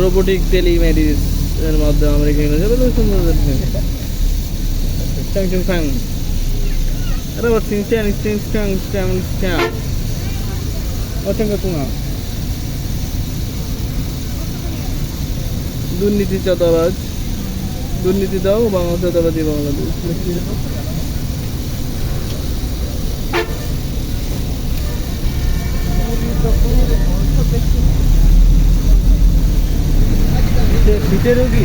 Robotic টেলিমেডিস এর মাধ্যমে আমরা এখানে যাবে সুন্দর আরে ও চিং চ্যাং চ্যাং চ্যাং ও চ্যাং তুঙা দুর্নীতি চাঁদাবাজ দুর্নীতি দাও বাংলা চাঁদাবাজি বাংলাদেশ। শীতের রোগী?